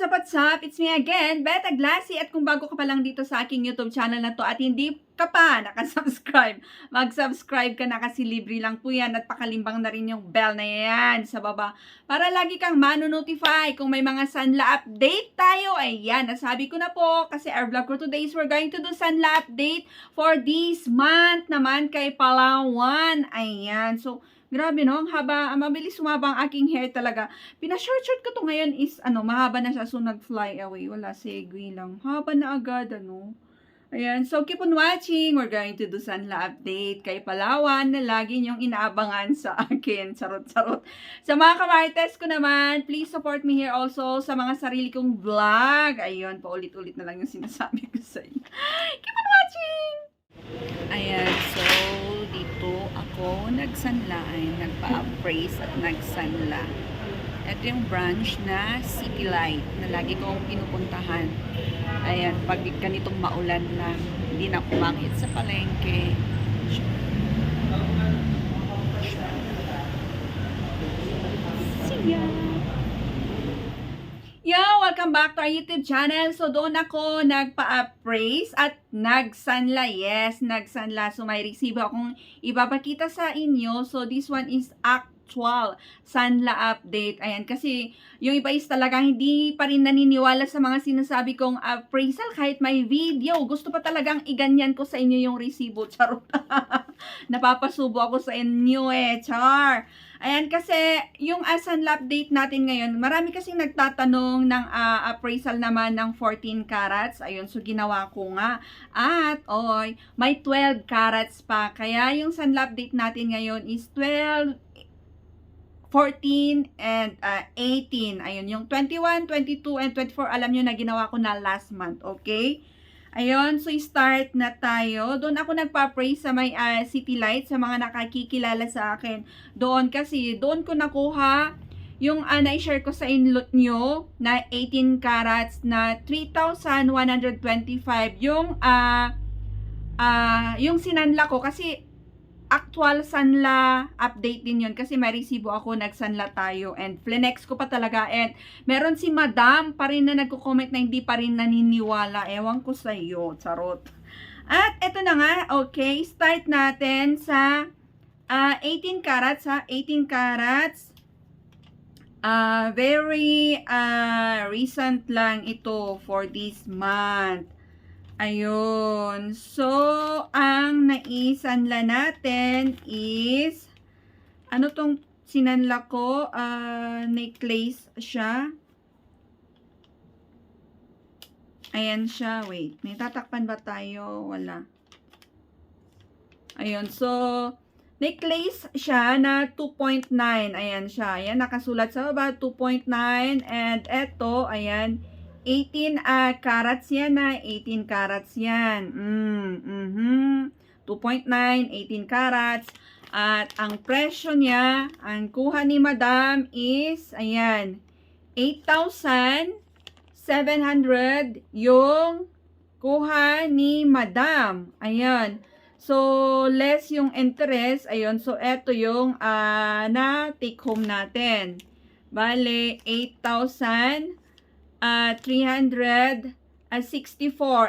what's up, what's up? It's me again, Beta Glassy. At kung bago ka pa lang dito sa aking YouTube channel na to at hindi ka pa nakasubscribe, mag-subscribe ka na kasi libre lang po yan at pakalimbang na rin yung bell na yan sa baba para lagi kang manonotify kung may mga Sanla update tayo. Ayan, nasabi ko na po kasi our vlog for today is we're going to do Sanla update for this month naman kay Palawan. Ayan, so Grabe no, ang haba, ang mabilis sumaba ang aking hair talaga. Pina-short-short ko to ngayon is, ano, mahaba na siya, so nag-fly away. Wala, segue lang. Haba na agad, ano. Ayan, so keep on watching. We're going to do Sanla update kay Palawan na lagi niyong inaabangan sa akin. Charot-charot. Sa mga kamarites ko naman, please support me here also sa mga sarili kong vlog. Ayun, paulit-ulit na lang yung sinasabi ko sa inyo. Keep on watching! Ayan, so dito ako nagsanla ay nagpa-appraise at nagsanla. Ito yung branch na City Light na lagi kong pinupuntahan. Ayan, pag ganitong maulan lang, hindi na kumangit sa palengke. See ya! Yo! Welcome back to our YouTube channel. So, doon ako nagpa-appraise at nagsanla. Yes, nagsanla. So, may resibo akong ipapakita sa inyo. So, this one is actual sanla update. Ayan, kasi yung iba is talaga hindi pa rin naniniwala sa mga sinasabi kong appraisal kahit may video. Gusto pa talagang iganyan ko sa inyo yung resibo. Charot. Napapasubo ako sa inyo eh. Char. Ayan, kasi yung asan update natin ngayon, marami kasing nagtatanong ng ah, appraisal naman ng 14 carats. Ayun, so ginawa ko nga. At, oy, may 12 carats pa. Kaya yung sun update natin ngayon is 12, 14, and ah, 18. Ayun, yung 21, 22, and 24, alam nyo na ginawa ko na last month, okay? Ayun, so start na tayo. Doon ako nagpa-pray sa may ah, city light sa mga nakakikilala sa akin. Doon kasi, doon ko nakuha yung uh, na-share ko sa inyo na 18 carats na 3,125 yung ah ah yung sinanla ko kasi actual sanla update din yun kasi may resibo ako nagsanla tayo and flenex ko pa talaga. And meron si madam pa rin na nagko-comment na hindi pa rin naniniwala. Ewan ko sa iyo charot. At eto na nga okay start natin sa ah, 18 carats ha? 18 carats. Ah very ah, recent lang ito for this month Ayun. So, ang naisanla natin is, ano tong sinanla ko? Uh, necklace siya. Ayan siya. Wait. May tatakpan ba tayo? Wala. Ayun. So, necklace siya na 2.9. Ayan siya. Ayan. Nakasulat sa baba. 2.9. And eto, ayan. 18 uh, carats yan na. 18 carats yan. Mm, mm-hmm. 2.9, 18 carats. At ang presyo niya, ang kuha ni Madam is, ayan, 8,700 yung kuha ni Madam. Ayan. So, less yung interest. Ayun. So, eto yung uh, na take home natin. Bale, 8,000 uh, 364.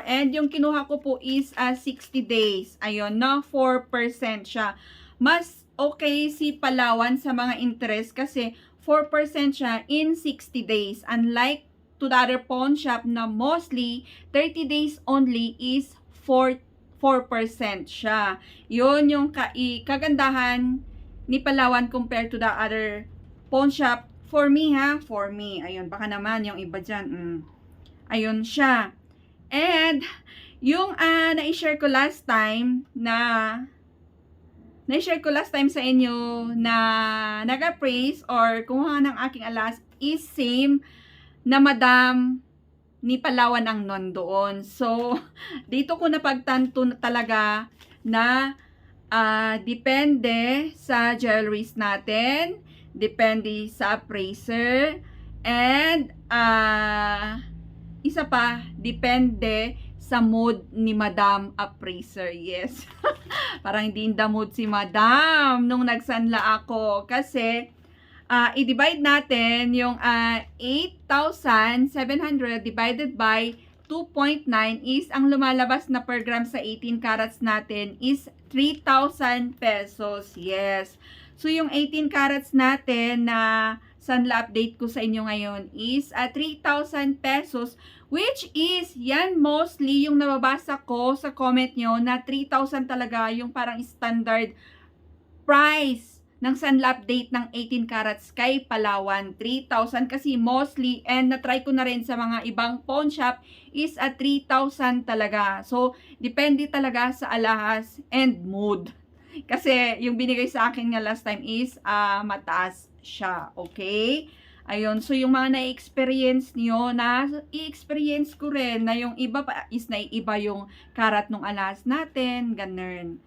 And yung kinuha ko po is uh, 60 days. Ayun, no? 4% siya. Mas okay si Palawan sa mga interest kasi 4% siya in 60 days. Unlike to the other pawn shop na mostly 30 days only is 4 4% siya. Yun yung ka kagandahan ni Palawan compared to the other pawn shop For me ha, for me. Ayun, baka naman yung iba dyan. Mm. Ayun siya. And, yung uh, na-share ko last time na na-share ko last time sa inyo na nag-praise or kumuha ng aking alas is same na madam ni Palawan ang non doon. So, dito ko napagtanto na talaga na uh, depende sa jewelries natin depende sa appraiser, and uh, isa pa, depende sa mood ni Madam Appraiser. Yes. Parang hindi in the mood si Madam nung nagsanla ako. Kasi, ah, i-divide natin yung ah, 8,700 divided by 2.9 is ang lumalabas na per gram sa 18 carats natin is 3,000 pesos. Yes. So, yung 18 carats natin na Sanla update ko sa inyo ngayon is ah, 3,000 pesos which is yan mostly yung nababasa ko sa comment nyo na 3,000 talaga yung parang standard price ng Sanla update ng 18 carats kay Palawan. 3,000 kasi mostly and na-try ko na rin sa mga ibang pawn shop is at 3,000 talaga. So, depende talaga sa alahas and mood. Kasi yung binigay sa akin nga last time is ah, mataas siya. Okay? Ayun. So, yung mga na-experience niyo, na i-experience ko rin na yung iba pa is naiiba yung karat ng alahas natin. Ganun.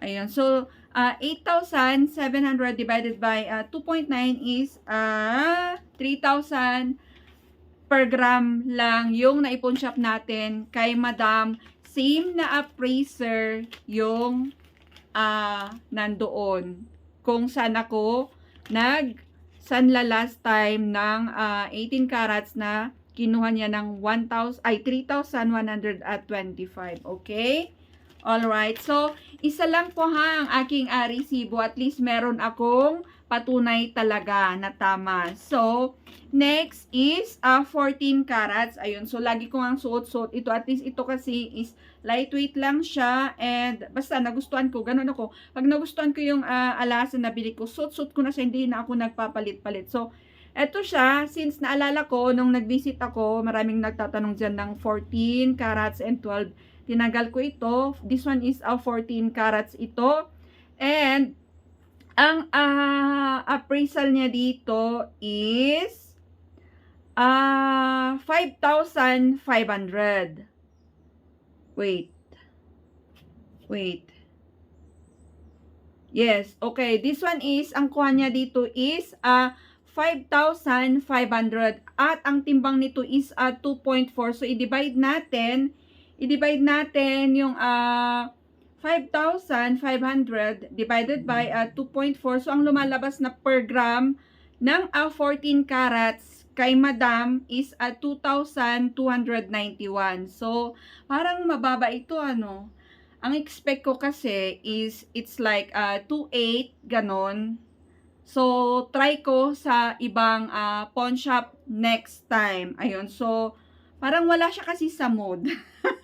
Ayun. So, ah, 8,700 divided by ah, 2.9 is ah 3,000 per gram lang yung naipon shop natin kay Madam. Same na appraiser yung ah nandoon. Kung saan ako nag sanla last time ng ah, 18 carats na kinuha niya ng 1,000 ay 3,125. Okay? Alright. So, isa lang po ha ang aking uh, resibo. At least meron akong patunay talaga na tama. So, next is uh, 14 carats. Ayun. So, lagi ko ang suot-suot ito. At least ito kasi is lightweight lang siya. And basta nagustuhan ko. Ganun ako. Pag nagustuhan ko yung uh, alasan na bili ko, suot-suot ko na siya. Hindi na ako nagpapalit-palit. So, eto siya, since naalala ko, nung nag-visit ako, maraming nagtatanong dyan ng 14 carats and 12 Tinagal ko ito. This one is a 14 carats ito. And, ang uh, appraisal niya dito is uh, 5,500. Wait. Wait. Yes, okay. This one is, ang kuha niya dito is uh, 5,500 at ang timbang nito is uh, 2.4. So, i-divide natin i-divide natin yung uh, 5,500 divided by uh, 2.4. So, ang lumalabas na per gram ng uh, 14 carats kay madam is uh, 2,291. So, parang mababa ito ano. Ang expect ko kasi is it's like uh, 2.8 ganon. So, try ko sa ibang uh, pawn shop next time. Ayun. So, Parang wala siya kasi sa mood.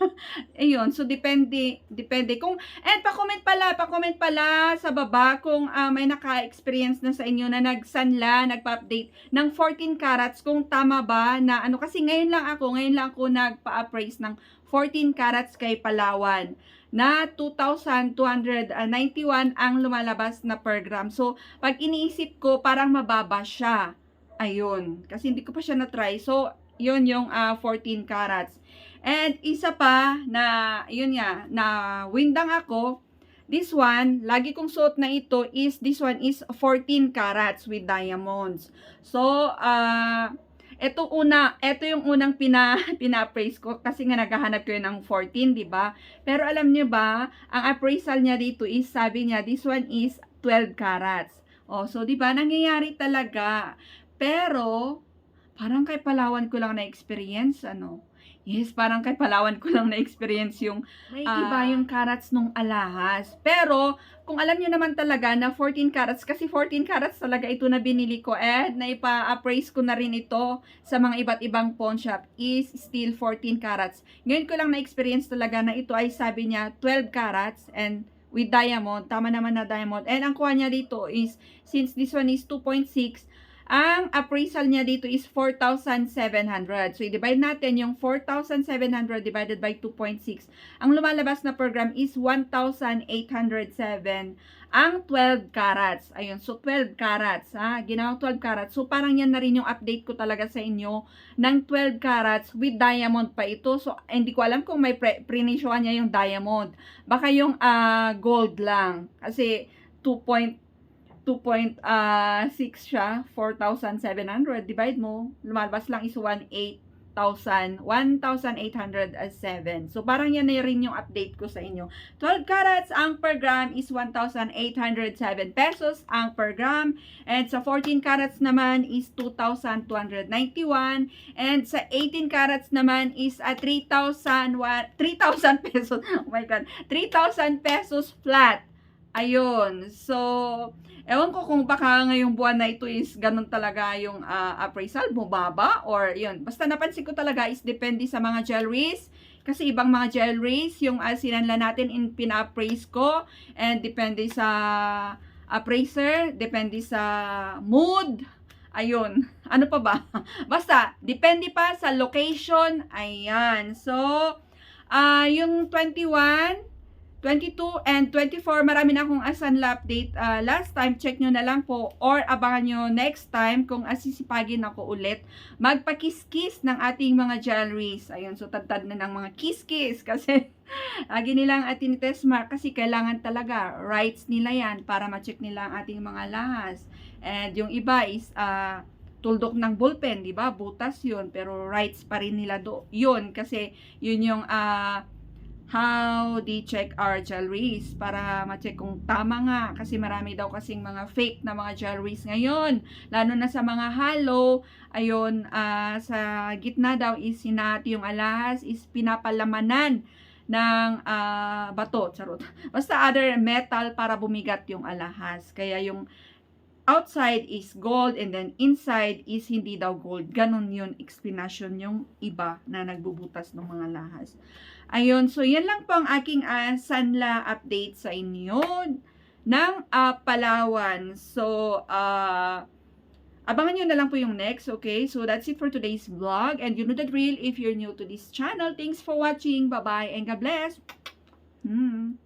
Ayun, so depende, depende. Kung, and pa-comment pala, pa-comment pala sa baba kung uh, may naka-experience na sa inyo na nagsanla, nagpa-update ng 14 carats, kung tama ba na ano, kasi ngayon lang ako, ngayon lang ako nagpa-appraise ng 14 carats kay Palawan na 2,291 ang lumalabas na per gram. So, pag iniisip ko, parang mababa siya. Ayun. Kasi hindi ko pa siya na-try. So, yun yung uh, ah, 14 carats. And isa pa na, yun nga, na windang ako, this one, lagi kong suot na ito is, this one is 14 carats with diamonds. So, uh, ito una, ito yung unang pina, pina-appraise ko kasi nga naghahanap ko ng 14, di ba? Pero alam niyo ba, ang appraisal niya dito is, sabi niya, this one is 12 carats. Oh, so di ba nangyayari talaga. Pero parang kay Palawan ko lang na-experience, ano. Yes, parang kay Palawan ko lang na-experience yung may uh, iba yung carats nung alahas. Pero, kung alam niyo naman talaga na 14 carats, kasi 14 carats talaga ito na binili ko eh, na ipa-appraise ko na rin ito sa mga iba't ibang pawn shop, is still 14 carats. Ngayon ko lang na-experience talaga na ito ay sabi niya 12 carats and with diamond, tama naman na diamond. And ang kuha niya dito is, since this one is 2.6, ang appraisal niya dito is 4,700. So, i-divide natin yung 4,700 divided by 2.6. Ang lumalabas na program is 1,807 ang 12 carats. Ayun, so 12 carats, ha? Ginawang 12 carats. So, parang yan na rin yung update ko talaga sa inyo ng 12 carats with diamond pa ito. So, hindi ko alam kung may pre niya yung diamond. Baka yung uh, gold lang. Kasi, 2. 2.6 uh, siya, 4,700, divide mo, lumalabas lang is 1,800 1,807. So, parang yan na rin yung update ko sa inyo. 12 carats, ang per gram is 1,807 pesos ang per gram. And sa 14 carats naman is 2,291. And sa 18 carats naman is uh, 3,000 wa- 3,000 pesos. Oh my God. 3,000 pesos flat. Ayun. So, ewan ko kung baka ngayong buwan na ito is ganun talaga yung ah, appraisal, bumaba or yun. Basta napansin ko talaga is depende sa mga jewelries. Kasi ibang mga jewelries, yung uh, sinanla natin in pina-appraise ko and depende sa appraiser, depende sa mood. Ayun. Ano pa ba? Basta, depende pa sa location. Ayan. So, ah yung 21, 22 and 24, marami na akong asanla update. Ah, last time, check nyo na lang po or abangan nyo next time kung asisipagin ako ulit. Magpakiskis ng ating mga jewelries. Ayun, so tad na ng mga kiss-kiss kasi lagi nilang atinites mark kasi kailangan talaga rights nila yan para ma-check nila ang ating mga lahas. And yung iba is ah, tuldok ng ballpen, di ba? Butas yun, pero rights pa rin nila do yun kasi yun yung ah, how they check our jewelries para ma-check kung tama nga. Kasi marami daw kasing mga fake na mga jewelries ngayon. Lalo na sa mga halo. Ayun ah, sa gitna daw is sinati yung alahas is pinapalamanan ng ah, bato. Charot. Basta other metal para bumigat yung alahas. Kaya yung outside is gold and then inside is hindi daw gold. Ganon yun, explanation yung iba na nagbubutas ng mga lahas. Ayun, so yan lang po ang aking ah, Sanla update sa inyo ng ah, Palawan. So, ah, abangan nyo na lang po yung next, okay? So, that's it for today's vlog. And you know the drill if you're new to this channel. Thanks for watching. Bye-bye and God bless. Hmm.